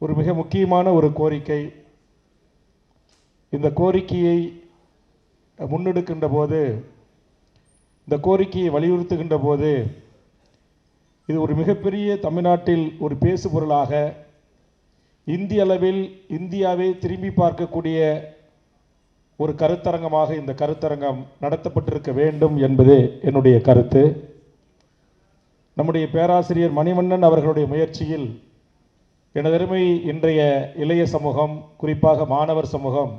ஒரு மிக முக்கியமான ஒரு கோரிக்கை. இந்த கோரிக்கையை முன்னெடுக்கின்ற போது இந்த கோரிக்கையை வலியுறுத்துகின்ற போது இது ஒரு மிகப்பெரிய தமிழ்நாட்டில் ஒரு பேசு பொருளாக இந்திய அளவில் இந்தியாவை திரும்பி பார்க்கக்கூடிய ஒரு கருத்தரங்கமாக இந்த கருத்தரங்கம் நடத்தப்பட்டிருக்க வேண்டும் என்பது என்னுடைய கருத்து. நம்முடைய பேராசிரியர் மணிவண்ணன் அவர்களுடைய முயற்சியில் எனதருமை இன்றைய இளைய சமூகம் குறிப்பாக மாணவர் சமூகம்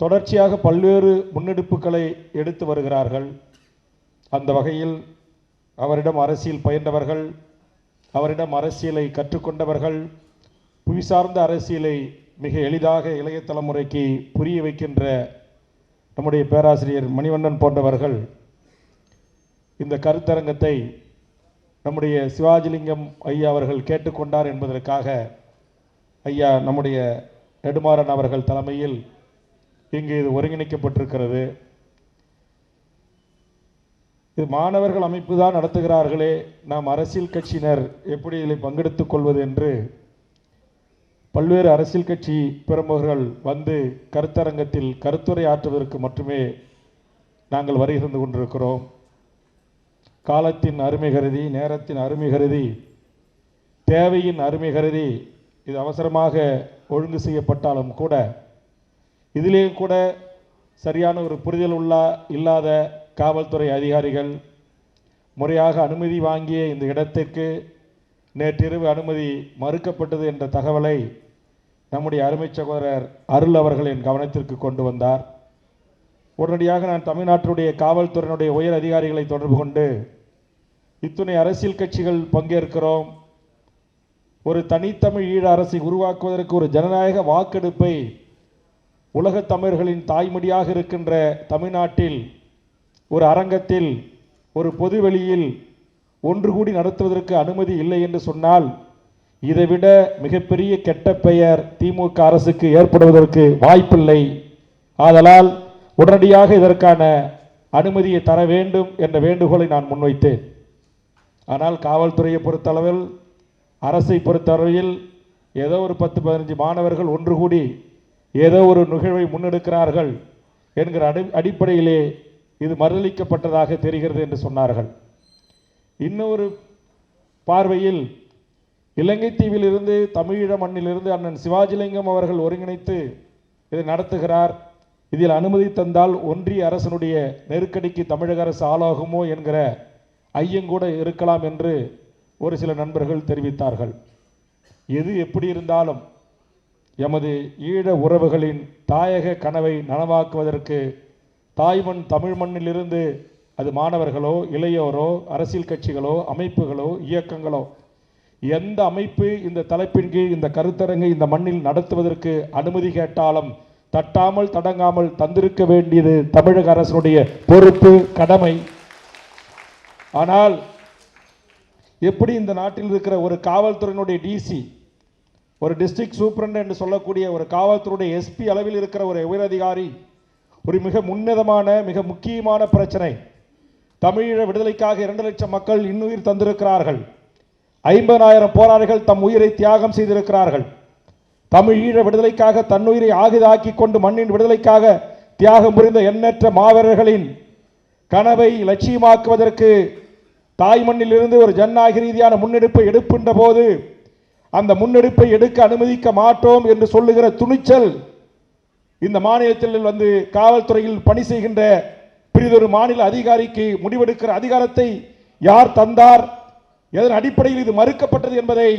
தொடர்ச்சியாக பல்வேறு முன்னெடுப்புகளை எடுத்து வருகிறார்கள். அந்த வகையில் அவரிடம் அரசியல் பயின்றவர்கள் அவரிடம் அரசியலை கற்றுக்கொண்டவர்கள் புவி சார்ந்த அரசியலை மிக எளிதாக இளைய தலைமுறைக்கு புரிய வைக்கின்ற நம்முடைய பேராசிரியர் மணிவண்ணன் போன்றவர்கள் இந்த கருத்தரங்கத்தை நம்முடைய சிவாஜிலிங்கம் ஐயா அவர்கள் கேட்டுக்கொண்டார் என்பதற்காக ஐயா நம்முடைய நெடுமாறன் அவர்கள் தலைமையில் இங்கு இது ஒருங்கிணைக்கப்பட்டிருக்கிறது. இது மாணவர்கள் அமைப்பு தான் நடத்துகிறார்களே நாம் அரசியல் கட்சியினர் எப்படி இதில் பங்கெடுத்துக் கொள்வது என்று பல்வேறு அரசியல் கட்சி பிரமுகர்கள் வந்து கருத்தரங்கத்தில் கருத்துரை ஆற்றுவதற்கு மட்டுமே நாங்கள் வருகை கொண்டிருக்கிறோம். காலத்தின் அருமை கருதி நேரத்தின் அருமை கருதி தேவையின் அருமை கருதி இது அவசரமாக ஒழுங்கு செய்யப்பட்டாலும் கூட இதிலேயும் கூட சரியான ஒரு புரிதல் உள்ளா இல்லாத காவல்துறை அதிகாரிகள் முறையாக அனுமதி வாங்கிய இந்த இடத்திற்கு நேற்றிரவு அனுமதி மறுக்கப்பட்டது என்ற தகவலை நம்முடைய அருமை சகோதரர் அருள் அவர்களின் கவனத்திற்கு கொண்டு வந்தார். உடனடியாக நான் தமிழ்நாட்டுடைய காவல்துறையினுடைய உயர் அதிகாரிகளை தொடர்பு கொண்டு இத்துணை அரசியல் கட்சிகள் பங்கேற்கிறோம். ஒரு தனித்தமிழ் ஈழ அரசை உருவாக்குவதற்கு ஒரு ஜனநாயக வாக்கெடுப்பை உலகத் தமிழர்களின் தாய்மொழியாக இருக்கின்ற தமிழ்நாட்டில் ஒரு அரங்கத்தில் ஒரு பொதுவெளியில் ஒன்று கூடி நடத்துவதற்கு அனுமதி இல்லை என்று சொன்னால் இதைவிட மிகப்பெரிய கெட்ட பெயர் திமுக அரசுக்கு ஏற்படுவதற்கு வாய்ப்பில்லை. ஆதலால் உடனடியாக இதற்கான அனுமதியை தர வேண்டும் என்ற வேண்டுகோளை நான் முன்வைத்தேன். ஆனால் காவல்துறையை பொறுத்தளவில் அரசை பொறுத்தளவில் ஏதோ ஒரு பத்து பதினஞ்சு மாணவர்கள் ஒன்று கூடி ஏதோ ஒரு நிகழ்வை முன்னெடுக்கிறார்கள் என்கிற அடி அடிப்படையிலே இது மறுதளிக்கப்பட்டதாக தெரிகிறது என்று சொன்னார்கள். இன்னொரு பார்வையில் இலங்கை தீவிலிருந்து தமிழீழ மண்ணிலிருந்து அண்ணன் சிவாஜிலிங்கம் அவர்கள் ஒருங்கிணைத்து இதை நடத்துகிறார். இதில் அனுமதி தந்தால் ஒன்றிய அரசனுடைய நெருக்கடிக்கு தமிழக அரசு ஆளாகுமோ என்கிற ஐயங்கூட இருக்கலாம் என்று ஒரு சில நண்பர்கள் தெரிவித்தார்கள். எது எப்படி இருந்தாலும் எமது ஈழ உறவுகளின் தாயக கனவை நனவாக்குவதற்கு தாய்மண் தமிழ் மண்ணிலிருந்து அது மாணவர்களோ இளையோரோ அரசியல் கட்சிகளோ அமைப்புகளோ இயக்கங்களோ எந்த அமைப்பு இந்த தலைப்பின் கீழ் இந்த கருத்தரங்கை இந்த மண்ணில் நடத்துவதற்கு அனுமதி கேட்டாலும் தட்டாமல் தடங்காமல் தந்திருக்க வேண்டியது தமிழக அரசனுடைய பொறுப்பு கடமை. ஆனால் எப்படி இந்த நாட்டில் இருக்கிற ஒரு காவல்துறையினுடைய டிசி ஒரு டிஸ்ட்ரிக்ட் சூப்பரண்ட் என்று சொல்லக்கூடிய ஒரு காவல்துறையுடைய எஸ்பி அளவில் இருக்கிற ஒரு உயரதிகாரி ஒரு மிக முன்னிதமான மிக முக்கியமான பிரச்சனை. தமிழீழ விடுதலைக்காக இரண்டு லட்சம் மக்கள் இன்னுயிர் தந்திருக்கிறார்கள். ஐம்பதாயிரம் போராளிகள் தம் உயிரை தியாகம் செய்திருக்கிறார்கள். தமிழீழ விடுதலைக்காக தன்னுயிரை ஆகுதாக்கி கொண்டு மண்ணின் விடுதலைக்காக தியாகம் புரிந்த எண்ணற்ற மாவீரர்களின் கனவை லட்சியமாக்குவதற்கு தாய் மண்ணிலிருந்து ஒரு ஜனநாயக ரீதியான முன்னெடுப்பை எடுக்கின்ற போது அந்த முன்னெடுப்பை எடுக்க அனுமதிக்க மாட்டோம் என்று சொல்லுகிற துணிச்சல் இந்த மாநிலத்தில் வந்து காவல்துறையில் பணி செய்கின்ற பிரிதொரு மாநில அதிகாரிக்கு முடிவெடுக்கிற அதிகாரத்தை யார் தந்தார்? எதன் அடிப்படையில் இது மறுக்கப்பட்டது என்பதை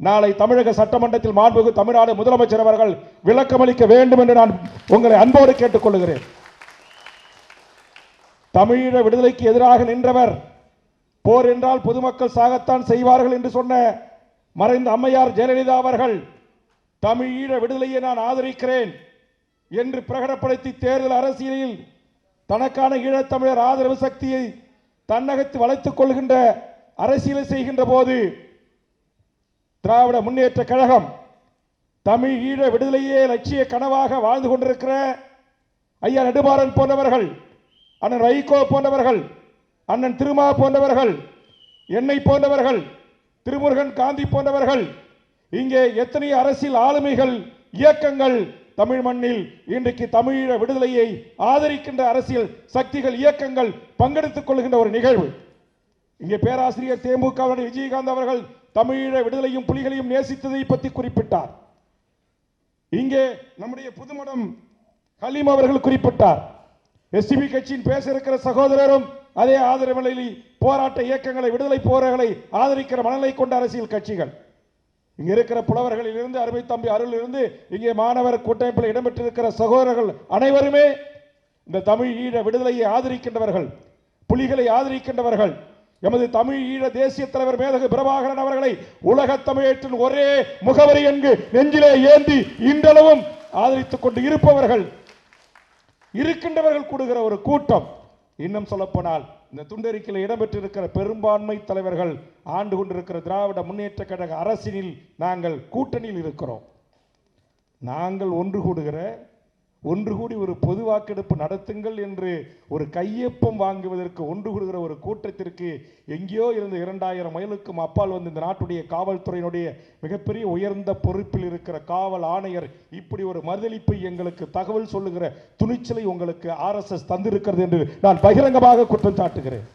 நாளை தமிழக சட்டமன்றத்தில் மாண்புகு தமிழ்நாடு முதலமைச்சர் அவர்கள் விளக்கமளிக்க வேண்டும் என்று நான் உங்களை அன்போடு கேட்டுக்கொள்கிறேன். தமிழீழ விடுதலைக்கு எதிராக நின்றவர் போர் என்றால் பொதுமக்கள் சாகத்தான் செய்வார்கள் என்று சொன்ன மறைந்த அம்மையார் ஜெயலலிதா அவர்கள் தமிழீழ விடுதலையை நான் ஆதரிக்கிறேன் என்று பிரகடப்படுத்தி தேர்தல் அரசியலில் தனக்கான ஈழத்தமிழர் ஆதரவு சக்தியை தன்னகத்து வளைத்துக் கொள்கின்ற அரசியலை செய்கின்ற போது திராவிட முன்னேற்ற கழகம் தமிழ் ஈழ விடுதலையே லட்சிய கனவாக வாழ்ந்து கொண்டிருக்கிற ஐயா நெடுமாறன் போன்றவர்கள் அண்ணன் வைகோ போன்றவர்கள் அண்ணன் திருமா போன்றவர்கள் என்னை போன்றவர்கள் திருமுருகன் காந்தி போன்றவர்கள் இங்கே எத்தனை அரசியல் ஆளுமைகள் இயக்கங்கள் தமிழ் மண்ணில் இன்றைக்கு தமிழீழ விடுதலையை ஆதரிக்கின்ற அரசியல் சக்திகள் இயக்கங்கள் பங்கெடுத்துக் கொள்கின்ற ஒரு நிகழ்வு. இங்கே பேராசிரியர் தேமுக விஜயகாந்த் அவர்கள் தமிழீழ விடுதலையும் புலிகளையும் நேசித்ததை பற்றி குறிப்பிட்டார். இங்கே நம்முடைய புதுமடம் ஹலீம் அவர்கள் குறிப்பிட்டார். எஸ்டிபி கட்சியின் பேச இருக்கிற சகோதரரும் அதே ஆதரவு நிலையில் போராட்ட இயக்கங்களை விடுதலை போராட்டங்களை ஆதரிக்கிற மனநிலை கொண்ட அரசியல் கட்சிகள். இங்க இருக்கிற புலவர்களில் இருந்து அருமை தம்பி அருள் இருந்து இங்கே மாணவர் கூட்டமைப்பில் இடம்பெற்றிருக்கிற சகோதரர்கள் அனைவருமே இந்த தமிழ் ஈழ விடுதலையை ஆதரிக்கின்றவர்கள் புலிகளை ஆதரிக்கின்றவர்கள். எமது தமிழ் ஈழ தேசிய தலைவர் மேதகு பிரபாகரன் அவர்களை உலக தமிழேற்றின் ஒரே முகவரி என்று நெஞ்சிலே ஏந்தி இன்றளவும் ஆதரித்துக் கொண்டு இருப்பவர்கள் இருக்கின்றவர்கள் கூடுகிற ஒரு கூட்டம். இன்னும் சொல்லப்போனால் இந்த துண்டறிக்கையில் இடம்பெற்றிருக்கிற பெரும்பான்மை தலைவர்கள் ஆண்டு கொண்டிருக்கிற திராவிட முன்னேற்ற கழக அரசினில் நாங்கள் கூட்டணியில் இருக்கிறோம். நாங்கள் ஒன்று கூடுகிற ஒன்று கூடி ஒரு பொது வாக்கெடுப்பு நடத்துங்கள் என்று ஒரு கையொப்பம் வாங்குவதற்கு ஒன்று கூடுகிற ஒரு கூட்டத்திற்கு எங்கேயோ இருந்த இரண்டாயிரம் மைலுக்கும் அப்பால் வந்து இந்த நாட்டுடைய காவல்துறையினுடைய மிகப்பெரிய உயர்ந்த பொறுப்பில் இருக்கிற காவல் ஆணையர் இப்படி ஒரு மறுதளிப்பை எங்களுக்கு தகவல் சொல்லுகிற துணிச்சலை உங்களுக்கு ஆர்எஸ்எஸ் தந்திருக்கிறது என்று நான் பகிரங்கமாக குற்றம் சாட்டுகிறேன்.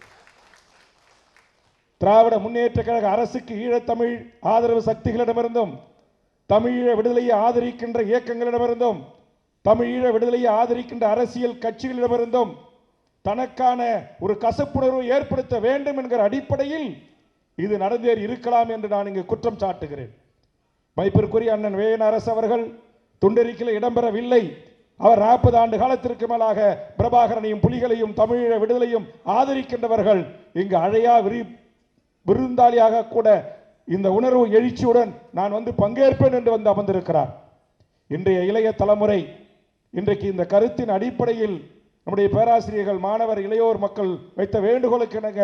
திராவிட முன்னேற்ற கழக அரசுக்கு ஈழத்தமிழ் ஆதரவு சக்திகளிடமிருந்தும் தமிழீழ விடுதலையை ஆதரிக்கின்ற இயக்கங்களிடமிருந்தும் தமிழீழ விடுதலையை ஆதரிக்கின்ற அரசியல் கட்சிகளிடமிருந்தும் தனக்கான ஒரு கசப்புணர்வு ஏற்படுத்த வேண்டும் என்கிற அடிப்படையில் இது நடந்தேறி இருக்கலாம் என்று நான் இங்கு குற்றம் சாட்டுகிறேன். மைப்பிற்குரிய அண்ணன் வேயனரசு அரசு அவர்கள் துண்டறிக்கையில் இடம்பெறவில்லை. அவர் நாற்பது ஆண்டு காலத்திற்கு மேலாக பிரபாகரனையும் புலிகளையும் தமிழீழ விடுதலையும் ஆதரிக்கின்றவர்கள் இங்கு அழையா விரி விருந்தாளியாக கூட இந்த உணர்வு எழுச்சியுடன் நான் வந்து பங்கேற்பேன் என்று வந்து அமர்ந்திருக்கிறார். இன்றைய இளைய தலைமுறை இன்றைக்கு இந்த கருத்தின் அடிப்படையில் நம்முடைய பேராசிரியர்கள் மாணவர் இளையோர் மக்கள் வைத்த வேண்டுகோளுக்கு இணங்க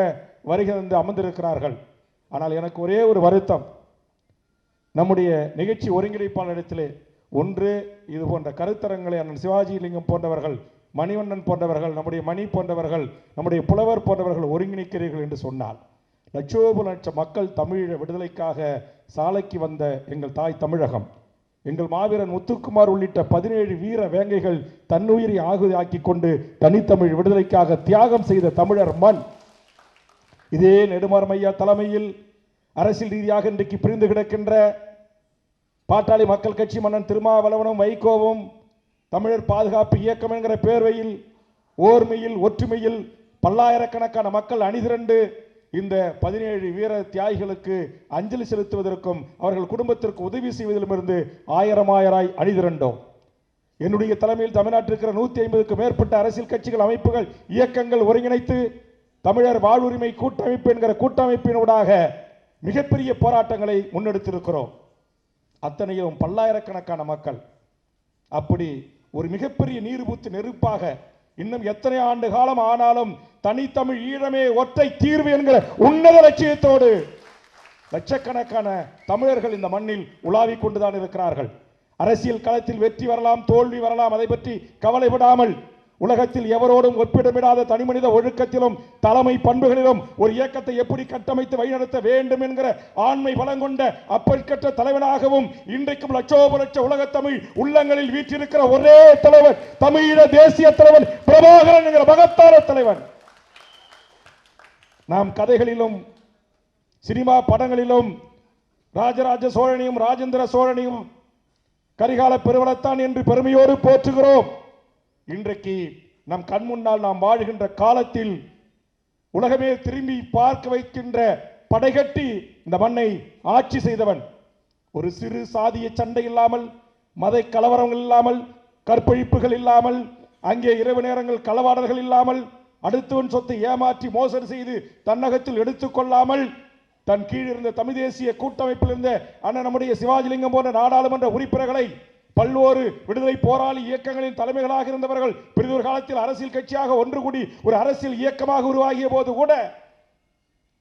வருகை வந்து அமர்ந்திருக்கிறார்கள். ஆனால் எனக்கு ஒரே ஒரு வருத்தம். நம்முடைய நிகழ்ச்சி ஒருங்கிணைப்பாளரிடத்திலே ஒன்று இது போன்ற கருத்தரங்களை அண்ணன் சிவாஜி லிங்கம் போன்றவர்கள் மணிவண்ணன் போன்றவர்கள் நம்முடைய மணி போன்றவர்கள் நம்முடைய புலவர் போன்றவர்கள் ஒருங்கிணைக்கிறீர்கள் என்று சொன்னால் லட்சோப லட்ச மக்கள் தமிழீழ விடுதலைக்காக சாலைக்கு வந்த எங்கள் தாய் தமிழகம். எங்கள் மாவீரன் முத்துக்குமார் உள்ளிட்ட பதினேழு வீர வேங்கைகள் தன்னுயிரை ஆகுதியாக்கி கொண்டு தனித்தமிழ் விடுதலைக்காக தியாகம் செய்த தமிழர் மண். இதே நெடுமாறம் தலைமையில் அரசியல் ரீதியாக இன்றைக்கு பிரிந்து கிடக்கின்ற பாட்டாளி மக்கள் கட்சி மன்னன் திருமாவளவனும் வைகோவும் தமிழர் பாதுகாப்பு இயக்கம் என்கிற பேர்வையில் ஓர்மையில் ஒற்றுமையில் பல்லாயிரக்கணக்கான மக்கள் அணிதிரண்டு இந்த பதினேழு வீர தியாகிகளுக்கு அஞ்சலி செலுத்துவதற்கும் அவர்கள் குடும்பத்திற்கு உதவி செய்வதிலுமிருந்து ஆயிரம் ஆயிராய் அணிதிரண்டோம். என்னுடைய தலைமையில் தமிழ்நாட்டில் இருக்கிற நூத்தி ஐம்பதுக்கும் மேற்பட்ட அரசியல் கட்சிகள் அமைப்புகள் இயக்கங்கள் ஒருங்கிணைத்து தமிழர் வாழ்வுரிமை கூட்டமைப்பு என்கிற கூட்டமைப்பினூடாக மிகப்பெரிய போராட்டங்களை முன்னெடுத்திருக்கிறோம். அத்தனையும் பல்லாயிரக்கணக்கான மக்கள். அப்படி ஒரு மிகப்பெரிய நீர்பூத்து நெருப்பாக இன்னும் எத்தனை ஆண்டு காலம் ஆனாலும் தனித்தமிழ் ஈழமே ஒற்றை தீர்வு என்கிற உன்னத லட்சியத்தோடு லட்சக்கணக்கான தமிழர்கள் இந்த மண்ணில் உலாவிக் கொண்டுதான் இருக்கிறார்கள். அரசியல் களத்தில் வெற்றி வரலாம் தோல்வி வரலாம் அதை பற்றி கவலைப்படாமல் உலகத்தில் எவரோடும் ஒப்பிடமிடாத தனிமனித ஒழுக்கத்திலும் தலைமை பண்புகளிலும் ஒரு இயக்கத்தை எப்படி கட்டமைத்து வழிநடத்த வேண்டும் என்கிற ஆண்மை பலம் கொண்ட அப்பற்கற்ற தலைவனாகவும் இன்றைக்கும் லட்சோப லட்ச உலக தமிழ் உள்ளங்களில் வீற்றிருக்கிற ஒரே தலைவர் தமிழீழ தேசிய தலைவன் பிரபாகரன் என்கிற மகத்தான தலைவன் நாம் கதைகளிலும் சினிமா படங்களிலும் ராஜராஜ சோழனையும் ராஜேந்திர சோழனையும் கரிகால பெருவளத்தான் என்று பெருமையோடு போற்றுகிறோம். இன்றைக்கு நம் கண் முன்னால் நாம் வாழ்கின்ற காலத்தில் உலகமே திரும்பி பார்க்க வைக்கின்ற படைகட்டி இந்த மண்ணை ஆட்சி செய்தவன். ஒரு சிறு சாதிய சண்டை இல்லாமல் மத கலவரங்கள் இல்லாமல் கற்பழிப்புகள் இல்லாமல் அங்கே இரவு நேரங்கள் களவாடல்கள் இல்லாமல் அடுத்தவன் சொத்தை ஏமாற்றி மோசடி செய்து தன்னகத்தில் எடுத்துக்கொள்ளாமல் தன் கீழிருந்த தமிழ் தேசிய கூட்டமைப்பில் இருந்த அண்ணன் நம்முடைய சிவாஜிலிங்கம் போன்ற நாடாளுமன்ற உறுப்பினர்களை பல்வேறு விடுதலை போராளி இயக்கங்களின் தலைமைகளாக இருந்தவர்கள் பிறிதொரு காலத்தில் அரசியல் கட்சியாக ஒன்று கூடி ஒரு அரசியல் இயக்கமாக உருவாகிய போது கூட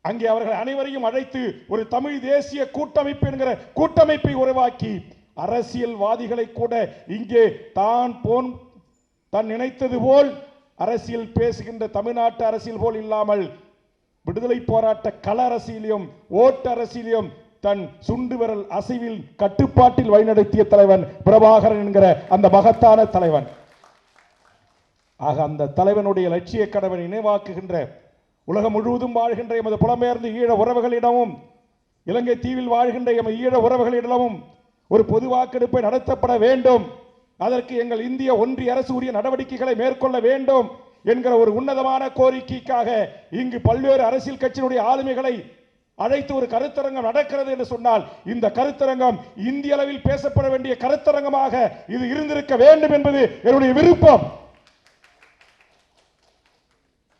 அங்கே அவர்கள் அனைவரையும் அழைத்து ஒரு தமிழ் தேசிய கூட்டமைப்பு என்கிற கூட்டமைப்பை உருவாக்கி அரசியல்வாதிகளை கூட இங்கே தான் போன் தான் நினைத்தது போல் அரசியல் பேசுகின்ற தமிழ்நாட்டு அரசியல் போல் இல்லாமல் விடுதலை போராட்ட கள அரசியலையும் ஓட்டு அரசியலையும் தன் சுண்டு விரல் அசைவில் கட்டுப்பாட்டில் வழிநடத்திய தலைவன் பிரபாகரன் என்கிற அந்த மகத்தான தலைவன். ஆக அந்த தலைவனுடைய லட்சிய கடவை நினைவாக்குகின்ற உலகம் முழுவதும் வாழ்கின்ற எமது புலம்பெயர்ந்து ஈழ உறவுகளிடமும் இலங்கை தீவில் வாழ்கின்ற எமது ஈழ உறவுகளிடமும் ஒரு பொது வாக்கெடுப்பை நடத்தப்பட வேண்டும். அதற்கு எங்கள் இந்திய ஒன்றிய அரசு உரிய நடவடிக்கைகளை மேற்கொள்ள வேண்டும் என்கிற ஒரு உன்னதமான கோரிக்கைக்காக இங்கு பல்வேறு அரசியல் கட்சியினுடைய ஆளுமைகளை அழைத்து ஒரு கருத்தரங்கம் நடக்கிறது என்று சொன்னால் இந்த கருத்தரங்கம் இந்திய அளவில் பேசப்பட வேண்டிய கருத்தரங்கமாக இது இருந்திருக்க வேண்டும் என்பது என்னுடைய விருப்பம்.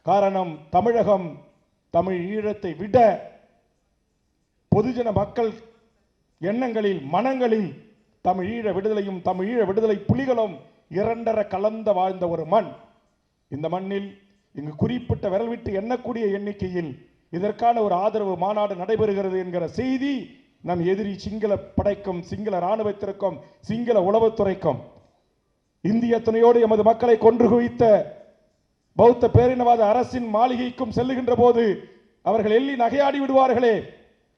காரணம் தமிழகம் தமிழ் ஈழத்தை விட பொதுஜன மக்கள் எண்ணங்களில் மனங்களில் தமிழ் ஈழ விடுதலையும் தமிழ் ஈழ விடுதலை புலிகளும் இரண்டர கலந்த வாழ்ந்த ஒரு மண். இந்த மண்ணில் இங்கு குறிப்பிட்ட விரல் விட்டு எண்ணக்கூடிய எண்ணிக்கையில் இதற்கான ஒரு ஆதரவு மாநாடு நடைபெறுகிறது என்கிற செய்தி நம் எதிரி சிங்கள படைக்கும் சிங்கள இராணுவத்திற்கும் சிங்கள உளவுத்துறைக்கும். இந்திய துணையோடு எமது மக்களை கொன்று குவித்த பௌத்த பேரினவாத அரசின் மாளிகைக்கும் செல்லுகின்ற போது அவர்கள் எள்ளி நகையாடி விடுவார்களே.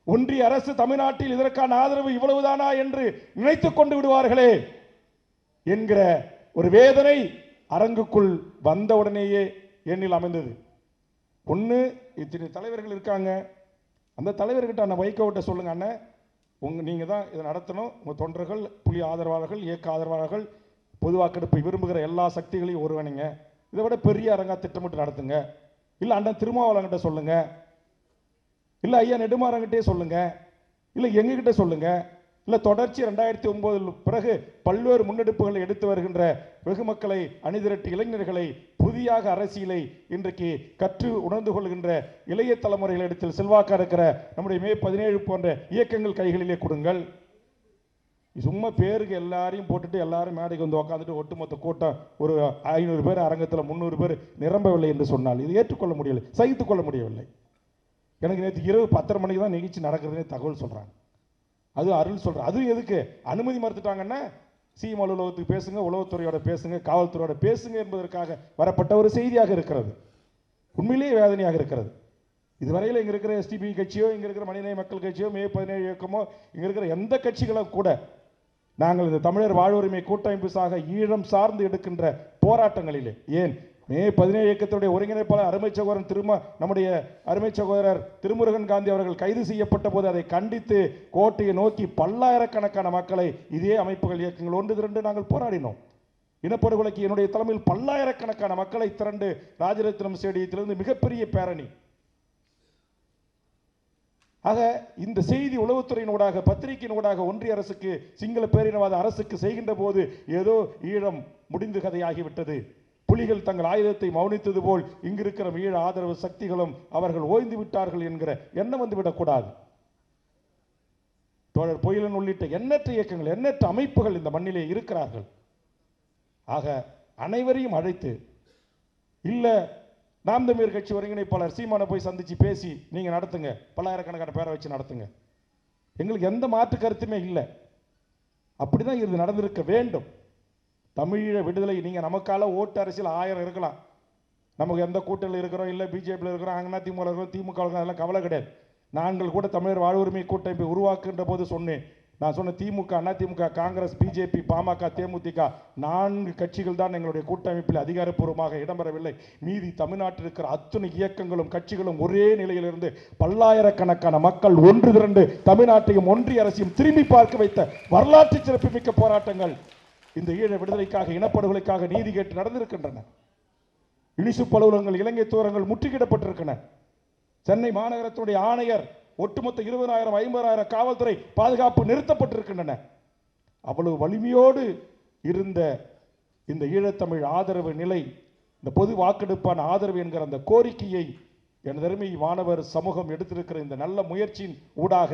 ஒன்றிய அரசு தமிழ்நாட்டில் இதற்கான ஆதரவு இவ்வளவுதானா என்று நினைத்துக் கொண்டு விடுவார்களே என்கிற ஒரு வேதனை அரங்குக்குள் வந்தவுடனேயே எண்ணில் அமைந்தது. ஒன்று இத்தனை தலைவர்கள் இருக்காங்க. அந்த தலைவர்கிட்ட அண்ணன் வைகோவிட்ட சொல்லுங்க அண்ணன் உங்க நீங்கள் தான் இதை நடத்தணும். உங்கள் தொண்டர்கள் புலி ஆதரவாளர்கள் இயக்க ஆதரவாளர்கள் பொது வாக்கெடுப்பை விரும்புகிற எல்லா சக்திகளையும் ஒருவனுங்க. இதை விட பெரிய அரங்கா திட்டமிட்டு நடத்துங்க. இல்லை அண்ணன் திருமாவளங்கிட்ட சொல்லுங்க. இல்லை ஐயா நெடுமாறங்கிட்டே சொல்லுங்க. இல்லை எங்ககிட்ட சொல்லுங்க. இல்லை தொடர்ச்சி ரெண்டாயிரத்தி ஒன்பதில் பிறகு பல்வேறு முன்னெடுப்புகளை எடுத்து வருகின்ற வெகு மக்களை அணிதிரட்டி இளைஞர்களை புதியாக அரசியலை இன்றைக்கு கற்று உணர்ந்து கொள்கின்ற இளைய தலைமுறைகளிடத்தில் செல்வாக்காக இருக்கிற நம்முடைய மே பதினேழு போன்ற இயக்கங்கள் கைகளிலே கொடுங்கள். சும்மா பேருக்கு எல்லாரையும் போட்டுட்டு எல்லாரும் மேடைக்கு வந்து உட்காந்துட்டு ஒட்டுமொத்த கூட்டம் ஒரு ஐநூறு பேர் அரங்கத்தில் முந்நூறு பேர் நிரம்பவில்லை என்று சொன்னால் இது ஏற்றுக்கொள்ள முடியவில்லை சகித்துக்கொள்ள முடியவில்லை. எனக்கு நேற்று இரவு பத்தரை மணிக்கு தான் நிகழ்ச்சி நடக்கிறதுனே தகவல் சொல்கிறாங்க அது அருள் சொல்கிறேன் அதுவும் எதுக்கு? அனுமதி மறுத்துட்டாங்கன்னா சிஎம் அலுவலகத்துக்கு பேசுங்க உளவுத்துறையோட பேசுங்க காவல்துறையோட பேசுங்க என்பதற்காக வரப்பட்ட ஒரு செய்தியாக இருக்கிறது. உண்மையிலேயே வேதனையாக இருக்கிறது. இதுவரையில் இங்கே இருக்கிற எஸ்டிபி கட்சியோ இங்கே இருக்கிற மனிதநேய மக்கள் கட்சியோ மே பதினேழு இயக்கமோ இங்கே இருக்கிற எந்த கட்சிகளும் கூட நாங்கள் இந்த தமிழர் வாழ்வுரிமை கூட்டமைப்பு சாக ஈழம் சார்ந்து எடுக்கின்ற போராட்டங்களிலே ஏன்? மே பதினேழு இயக்கத்துடைய ஒருங்கிணைப்பாளர் அருமை சகோதரன் திரும நம்முடைய அருமை சகோதரர் திருமுருகன் காந்தி அவர்கள் கைது செய்யப்பட்ட போது அதை கண்டித்து கோட்டையை நோக்கி பல்லாயிரக்கணக்கான மக்களை இதே அமைப்புகள் இயக்கங்கள் ஒன்று திரண்டு நாங்கள் போராடினோம். இனப்படுகொலைக்கு என்னுடைய தலைமையில் பல்லாயிரக்கணக்கான மக்களை திரண்டு ராஜரத்னம் ஸ்டேடியத்திலிருந்து மிகப்பெரிய பேரணி. ஆக இந்த செய்தி உளவுத்துறையினூடாக பத்திரிகையினூடாக ஒன்றிய அரசுக்கு சிங்கள பேரினவாத அரசுக்கு செய்கின்ற போது ஏதோ ஈழம் முடிந்து கதையாகிவிட்டது. புலிகள் தங்கள் ஆயுதத்தை மௌனித்தது போல் இங்கிருக்கிற ஈழ ஆதரவு சக்திகளும் அவர்கள் ஓய்ந்து விட்டார்கள் என்கிற எண்ணம் வந்து விடக்கூடாது தோழர் பொயிலன் உள்ளிட்ட எண்ணற்ற இயக்கங்கள் எண்ணற்ற அமைப்புகள் இந்த மண்ணிலே இருக்கிறார்கள். ஆக அனைவரையும் அழைத்து இல்லை நாம் தமிழர் கட்சி ஒருங்கிணைப்பாளர் சீமானை போய் சந்திச்சு பேசி நீங்கள் நடத்துங்க பல்லாயிரக்கணக்கான பேரை வச்சு நடத்துங்க. எங்களுக்கு எந்த மாற்று கருத்துமே இல்லை. அப்படிதான் இது நடந்திருக்க வேண்டும். தமிழீழ விடுதலை நீங்கள் நமக்கால ஓட்டு அரசியல் ஆயிரம் இருக்கலாம். நமக்கு எந்த கூட்டணியில் இருக்கிறோம்? இல்லை பிஜேபியில் இருக்கிறோம். அங்கனா திமுக இருக்கிறோம். திமுக இருக்கிறோம். அதெல்லாம் கவலை கிடையாது. நாங்கள் கூட தமிழர் வாழ்வுரிமை கூட்டமைப்பை உருவாக்குகின்ற போது சொன்னேன். நான் சொன்ன திமுக அதிமுக காங்கிரஸ் பிஜேபி பாமக தேமுதிக நான்கு கட்சிகள் தான் எங்களுடைய கூட்டமைப்பில் அதிகாரப்பூர்வமாக இடம்பெறவில்லை. மீதி தமிழ்நாட்டில் இருக்கிற அத்தனை இயக்கங்களும் கட்சிகளும் ஒரே நிலையிலிருந்து பல்லாயிரக்கணக்கான மக்கள் ஒன்று திரண்டு தமிழ்நாட்டையும் ஒன்றிய அரசையும் திரும்பி பார்க்க வைத்த வரலாற்று சிறப்புமிக்க போராட்டங்கள். இந்த ஈழ விடுதலைக்காக இனப்படுகொலைக்காக நீதி கேட்டு நடந்திருக்கின்றன. யுனிசெப் அலுவலகங்கள் இலங்கை தூரங்கள் முற்றுகிடப்பட்டிருக்கின்றன சென்னை மாநகரத்தினுடைய ஆணையர் ஒட்டுமொத்த இருபதாயிரம் ஐம்பதாயிரம் காவல்துறை பாதுகாப்பு நிறுத்தப்பட்டிருக்கின்றன. அவ்வளவு வலிமையோடு இருந்த இந்த ஈழத்தமிழ் ஆதரவு நிலை இந்த பொது வாக்கெடுப்பான ஆதரவு என்கிற அந்த கோரிக்கையை எனது அருமை மாணவர் சமூகம் எடுத்திருக்கிற இந்த நல்ல முயற்சியின் ஊடாக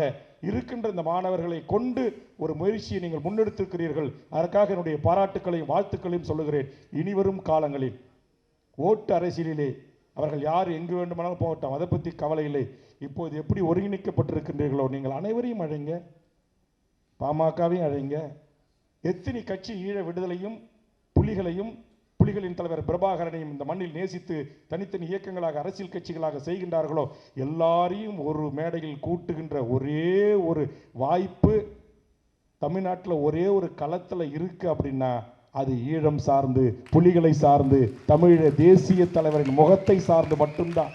இருக்கின்ற இந்த மாணவர்களை கொண்டு ஒரு முயற்சியை நீங்கள் முன்னெடுத்திருக்கிறீர்கள். அதற்காக என்னுடைய பாராட்டுக்களையும் வாழ்த்துக்களையும் சொல்லுகிறேன். இனிவரும் காலங்களில் ஓட்டு அரசியலிலே அவர்கள் யார் எங்கு வேண்டுமானாலும் போகட்டும். அதை பற்றி கவலை இல்லை. இப்போது எப்படி ஒருங்கிணைக்கப்பட்டிருக்கின்றீர்களோ நீங்கள் அனைவரையும் அழைங்க. பாமகவையும் அழைங்க. எத்தனை கட்சி ஈழ விடுதலையும் புலிகளையும் புலிகளின் தலைவர் பிரபாகரனையும் இந்த மண்ணில் நேசித்து தனித்தனி இயக்கங்களாக அரசியல் கட்சிகளாக செய்கின்றார்களோ எல்லாரையும் ஒரு மேடையில் கூட்டுகின்ற ஒரே ஒரு வாய்ப்பு தமிழ்நாட்டில் ஒரே ஒரு களத்தில் இருக்கு அப்படின்னா அது ஈழம் சார்ந்து புலிகளை சார்ந்து தமிழ தேசிய தலைவரின் முகத்தை சார்ந்து மட்டும்தான்.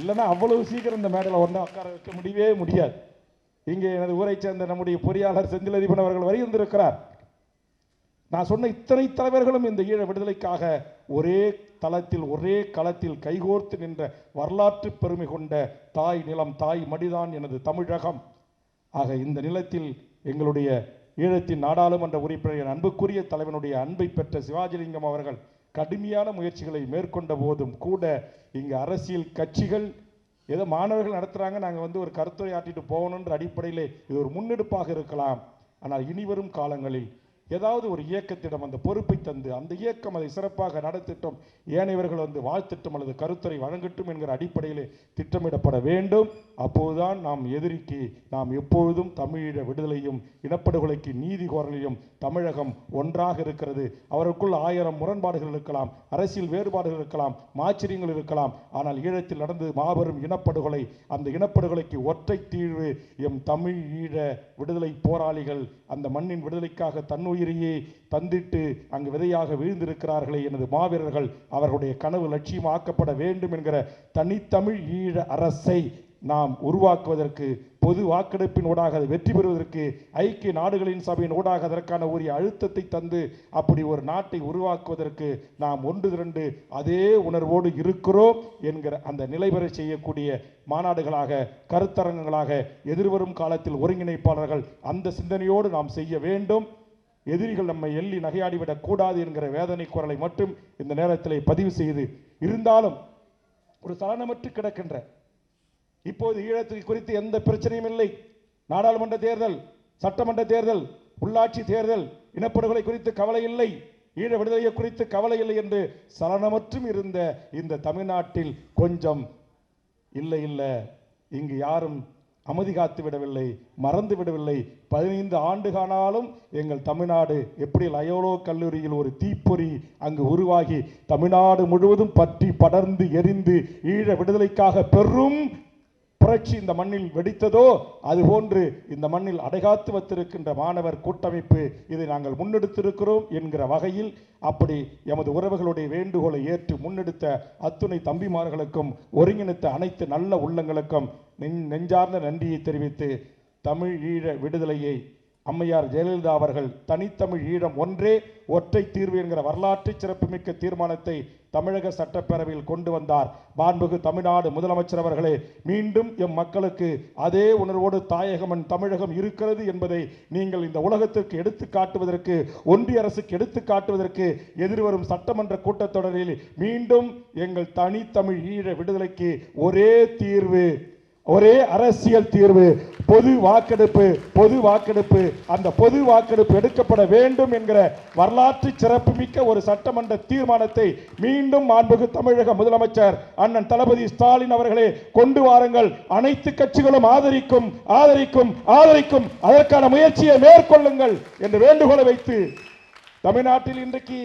இல்லைன்னா அவ்வளவு சீக்கிரம் இந்த மேடையில் ஒன்றா உட்கார வைக்க முடியவே முடியாது. இங்கே எனது ஊரைச் சேர்ந்த நம்முடைய பொறியாளர் செந்திலதிபன் அவர்கள் வருகின்றிருக்கிறார் நான் சொன்ன இத்தனை தலைவர்களும் இந்த ஈழ விடுதலைக்காக ஒரே தளத்தில் ஒரே களத்தில் கைகோர்த்து நின்ற வரலாற்று பெருமை கொண்ட தாய் நிலம் தாய் மடிதான் எனது தமிழகம். ஆக இந்த நிலத்தில் எங்களுடைய ஈழத்தின் நாடாளுமன்ற உறுப்பினர் என் அன்புக்குரிய தலைவனுடைய அன்பை பெற்ற சிவாஜிலிங்கம் அவர்கள் கடுமையான முயற்சிகளை மேற்கொண்ட போதும் கூட இங்கு அரசியல் கட்சிகள் ஏதோ மாணவர்கள் நடத்துகிறாங்க நாங்கள் வந்து ஒரு கருத்துரை ஆட்டிட்டு போகணுன்ற அடிப்படையிலே இது ஒரு முன்னெடுப்பாக இருக்கலாம். ஆனால் இனிவரும் காலங்களில் ஏதாவது ஒரு இயக்கத்திடம் அந்த பொறுப்பை தந்து அந்த இயக்கம் அதை சிறப்பாக நடத்திட்டும் ஏனையவர்கள் வந்து வாழ்த்திட்டும் அல்லது கருத்துரை வழங்கட்டும் என்கிற அடிப்படையிலே திட்டமிடப்பட வேண்டும். அப்போதுதான் நாம் எதிரிக்கு நாம் எப்பொழுதும் தமிழீழ விடுதலையும் இனப்படுகொலைக்கு நீதி கோரலையும் தமிழகம் ஒன்றாக இருக்கிறது. அவருக்குள் ஆயிரம் முரண்பாடுகள் இருக்கலாம் அரசியல் வேறுபாடுகள் இருக்கலாம் மாச்சரியங்கள் இருக்கலாம். ஆனால் ஈழத்தில் நடந்தது மாபெரும் இனப்படுகொலை அந்த இனப்படுகொலைக்கு ஒற்றை தீர்வு எம் தமிழ் ஈழ விடுதலை போராளிகள் அந்த மண்ணின் விடுதலைக்காக தன்னுயிரையே தந்திட்டு அங்கு விதையாக வீழ்ந்திருக்கிறார்களே எனது மாவீரர்கள் அவர்களுடைய கனவு லட்சியமாக்கப்பட வேண்டும் என்கிற தனித்தமிழ் ஈழ அரசை நாம் உருவாக்குவதற்கு பொது வாக்கெடுப்பின் ஊடாக அதை வெற்றி பெறுவதற்கு ஐக்கிய நாடுகளின் சபையின் ஊடாக அதற்கான உரிய அழுத்தத்தை தந்து அப்படி ஒரு நாட்டை உருவாக்குவதற்கு நாம் ஒன்று திரண்டு அதே உணர்வோடு இருக்கிறோம் என்கிற அந்த நிலைபெற செய்யக்கூடிய மாநாடுகளாக கருத்தரங்கங்களாக எதிர்வரும் காலத்தில் ஒருங்கிணைப்பாளர்கள் அந்த சிந்தனையோடு நாம் செய்ய வேண்டும். எதிரிகள் நம்மை எள்ளி நகையாடிவிடக் கூடாது என்கிற வேதனை குரலை மட்டும் இந்த நேரத்தில் பதிவு செய்து இருந்தாலும் ஒரு சலனமற்று கிடக்கின்ற இப்போது ஈழத்துக்கு குறித்து எந்த பிரச்சனையும் இல்லை. நாடாளுமன்ற தேர்தல் சட்டமன்ற தேர்தல் உள்ளாட்சி தேர்தல் இனப்படுகொலை குறித்து கவலை இல்லை. ஈழ விடுதலையை குறித்து கவலை இல்லை என்று சலனமற்றும் இருந்த இந்த தமிழ்நாட்டில் கொஞ்சம் இல்லை இல்லை. இங்கு யாரும் அமைதி காத்து விடவில்லை மறந்து விடவில்லை. பதினைந்து ஆண்டு காணாலும் எங்கள் தமிழ்நாடு எப்படி லயோலோ கல்லூரியில் ஒரு தீப்பொறி அங்கு உருவாகி தமிழ்நாடு முழுவதும் பற்றி படர்ந்து எரிந்து ஈழ விடுதலைக்காக பெரும் புரட்சி இந்த மண்ணில் வெடித்ததோ அதுபோன்று இந்த மண்ணில் அடைகாத்து வைத்திருக்கின்ற மாணவர் கூட்டமைப்பு இதை நாங்கள் முன்னெடுத்திருக்கிறோம் என்கிற வகையில் அப்படி எமது உறவுகளுடைய வேண்டுகோளை ஏற்று முன்னெடுத்த அத்துணை தம்பிமார்களுக்கும் ஒருங்கிணைத்த அனைத்து நல்ல உள்ளங்களுக்கும் நெஞ்சார்ந்த நன்றியை தெரிவித்து தமிழ் ஈழ விடுதலையை அம்மையார் ஜெயலலிதா அவர்கள் தனித்தமிழ் ஈழம் ஒன்றே ஒற்றை தீர்வு என்கிற வரலாற்று சிறப்புமிக்க தீர்மானத்தை தமிழக சட்டப்பேரவையில் கொண்டு வந்தார். மாண்புகு தமிழ்நாடு முதலமைச்சர் அவர்களே மீண்டும் எம் மக்களுக்கு அதே உணர்வோடு தாயகமன் தமிழகம் இருக்கிறது என்பதை நீங்கள் இந்த உலகத்திற்கு எடுத்து காட்டுவதற்கு ஒன்றிய அரசுக்கு எடுத்து காட்டுவதற்கு எதிர்வரும் சட்டமன்ற கூட்டத்தொடரில் மீண்டும் எங்கள் தனித்தமிழ் ஈழ விடுதலைக்கு ஒரே தீர்வு. ஒரே அரசியல் தீர்வு பொது வாக்கெடுப்பு பொது வாக்கெடுப்பு அந்த பொது வாக்கெடுப்பு எடுக்கப்பட வேண்டும் என்கிற வரலாற்று சிறப்புமிக்க ஒரு சட்டமன்ற தீர்மானத்தை மீண்டும் மாண்புகு தமிழக முதலமைச்சர் அண்ணன் தளபதி ஸ்டாலின் அவர்களே கொண்டு வாருங்கள். அனைத்து கட்சிகளும் ஆதரிக்கும் ஆதரிக்கும் ஆதரிக்கும். அதற்கான முயற்சியை மேற்கொள்ளுங்கள் என்று வேண்டுகோளை வைத்து தமிழ்நாட்டில் இன்றைக்கு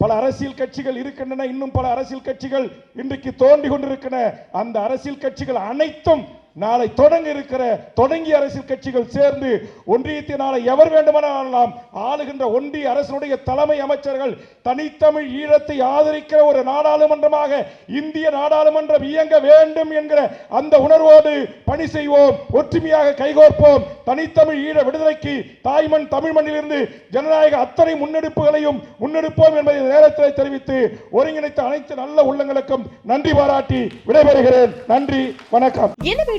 பல அரசியல் கட்சிகள் இருக்கின்றன இன்னும் பல அரசியல் கட்சிகள் இன்றைக்கு தோண்டி கொண்டிருக்கின்றன. அந்த அரசியல் கட்சிகள் அனைத்தும் நாளை தொடங்க இருக்கிற தொடங்கிய அரசியல் கட்சிகள் சேர்ந்து ஒன்றியத்தினால எவர் வேண்டுமானாலும் ஆளுகின்ற ஒன்றிய அரசினுடைய தலைமை அமைச்சர்கள் தனித்தமிழ் ஈழத்தை ஆதரிக்கிற ஒரு நாடாளுமன்றமாக இந்திய நாடாளுமன்றம் இயங்க வேண்டும் என்கிற அந்த உணர்வோடு பணி செய்வோம். ஒற்றுமையாக கைகோர்ப்போம். தனித்தமிழ் ஈழ விடுதலைக்கு தாய்மண் தமிழ் மண்ணிலிருந்து ஜனநாயக அத்தனை முன்னெடுப்புகளையும் முன்னெடுப்போம் என்பதை நேரத்தில் தெரிவித்து ஒருங்கிணைத்த அனைத்து நல்ல உள்ளங்களுக்கும் நன்றி பாராட்டி விடைபெறுகிறேன். நன்றி வணக்கம்.